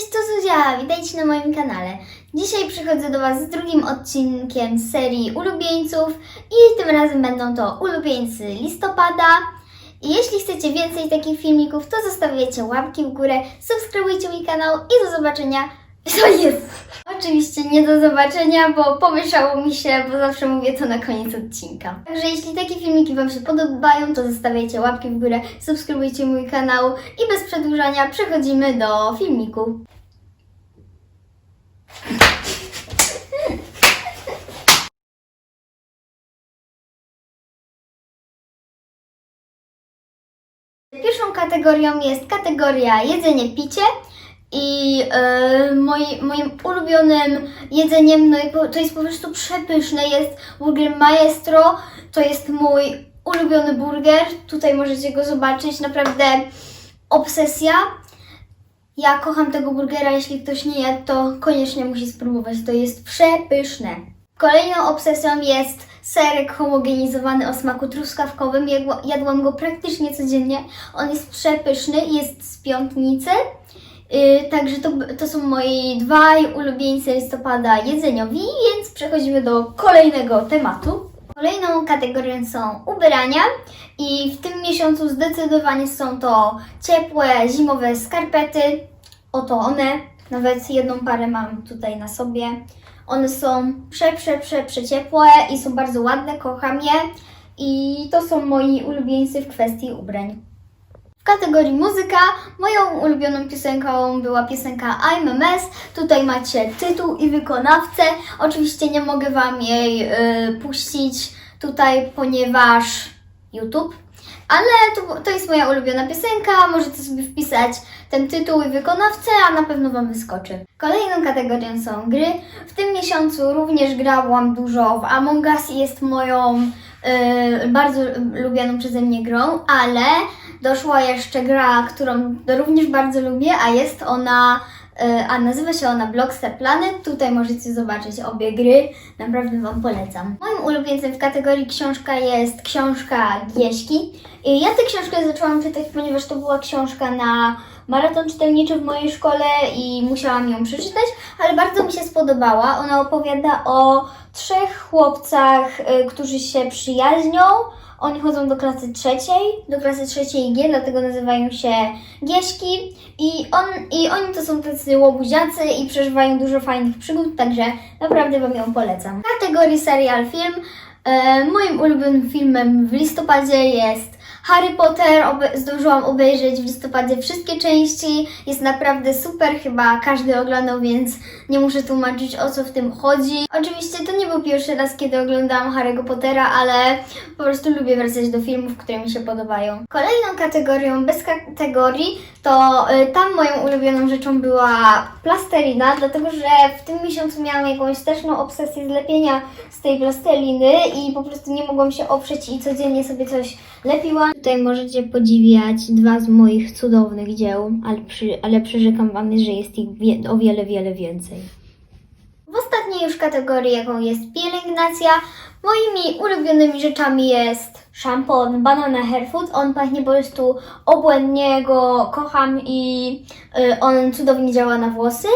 Cześć, to Zuzia, witajcie na moim kanale. Dzisiaj przychodzę do Was z drugim odcinkiem serii ulubieńców i tym razem będą to ulubieńcy listopada. I jeśli chcecie więcej takich filmików, to zostawiajcie łapki w górę, subskrybujcie mój kanał i do zobaczenia. Co jest? Oczywiście nie do zobaczenia, bo pomieszało mi się, bo zawsze mówię to na koniec odcinka. Także jeśli takie filmiki Wam się podobają, to zostawiajcie łapki w górę, subskrybujcie mój kanał i bez przedłużania przechodzimy do filmiku. Pierwszą kategorią jest kategoria jedzenie-picie. I yy, moi, moim ulubionym jedzeniem, no i to jest po prostu przepyszne, jest burger maestro, to jest mój ulubiony burger, tutaj możecie go zobaczyć, naprawdę obsesja. Ja kocham tego burgera, jeśli ktoś nie jadł, to koniecznie musi spróbować, to jest przepyszne. Kolejną obsesją jest serek homogenizowany o smaku truskawkowym. Jadła- Jadłam go praktycznie codziennie. On jest przepyszny, jest z piątnicy. Yy, także to, to są moi dwaj ulubieńcy listopada jedzeniowi, więc przechodzimy do kolejnego tematu. Kolejną kategorią są ubrania i w tym miesiącu zdecydowanie są to ciepłe, zimowe skarpety. Oto one, nawet jedną parę mam tutaj na sobie. One są prze, prze, prze, przeciepłe i są bardzo ładne, kocham je. I to są moi ulubieńcy w kwestii ubrań. W kategorii muzyka moją ulubioną piosenką była piosenka I'm a Mess. Tutaj macie tytuł i wykonawcę. Oczywiście nie mogę Wam jej y, puścić tutaj, ponieważ YouTube. Ale to, to jest moja ulubiona piosenka. Możecie sobie wpisać ten tytuł i wykonawcę, a na pewno Wam wyskoczy. Kolejną kategorią są gry. W tym miesiącu również grałam dużo w Among Us i jest moją y, bardzo lubianą przeze mnie grą, ale doszła jeszcze gra, którą również bardzo lubię, a jest ona, y, a nazywa się ona Blockster Planet. Tutaj możecie zobaczyć obie gry, naprawdę Wam polecam. Moim ulubieńcem w kategorii książka jest książka Gieśki. I ja tę książkę zaczęłam czytać, ponieważ to była książka na maraton czytelniczy w mojej szkole i musiałam ją przeczytać, ale bardzo mi się spodobała. Ona opowiada o trzech chłopcach, y, którzy się przyjaźnią. Oni chodzą do klasy trzeciej, do klasy trzeciej G, dlatego nazywają się Gieśki. I, on, I oni to są tacy łobuziacy i przeżywają dużo fajnych przygód, także naprawdę Wam ją polecam. W kategorii serial film e, moim ulubionym filmem w listopadzie jest Harry Potter. Zdążyłam obejrzeć w listopadzie wszystkie części. Jest naprawdę super, chyba każdy oglądał, więc nie muszę tłumaczyć o co w tym chodzi. Oczywiście to nie był pierwszy raz, kiedy oglądałam Harry'ego Pottera, ale po prostu lubię wracać do filmów, które mi się podobają. Kolejną kategorią bez kategorii to y, tam moją ulubioną rzeczą była plasterina, dlatego że w tym miesiącu miałam jakąś straszną obsesję zlepienia z tej plasteliny i po prostu nie mogłam się oprzeć i codziennie sobie coś lepiłam. Tutaj możecie podziwiać dwa z moich cudownych dzieł, ale, przy, ale przyrzekam Wam, że jest ich wie, o wiele, wiele więcej. W ostatniej już kategorii, jaką jest pielęgnacja, moimi ulubionymi rzeczami jest szampon Banana Hair Food. On pachnie po prostu obłędnie, go kocham i y, on cudownie działa na włosy.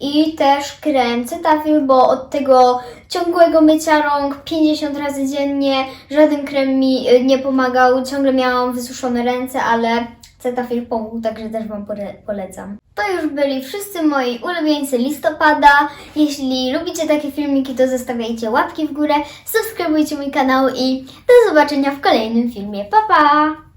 I też krem Cetaphil, bo od tego ciągłego mycia rąk 50 razy dziennie żaden krem mi y, nie pomagał. Ciągle miałam wysuszone ręce, ale Cetaphil pomógł, także też Wam polecam. To już byli wszyscy moi ulubieńcy listopada. Jeśli lubicie takie filmiki, to zostawiajcie łapki w górę, subskrybujcie mój kanał i do zobaczenia w kolejnym filmie. Pa, pa!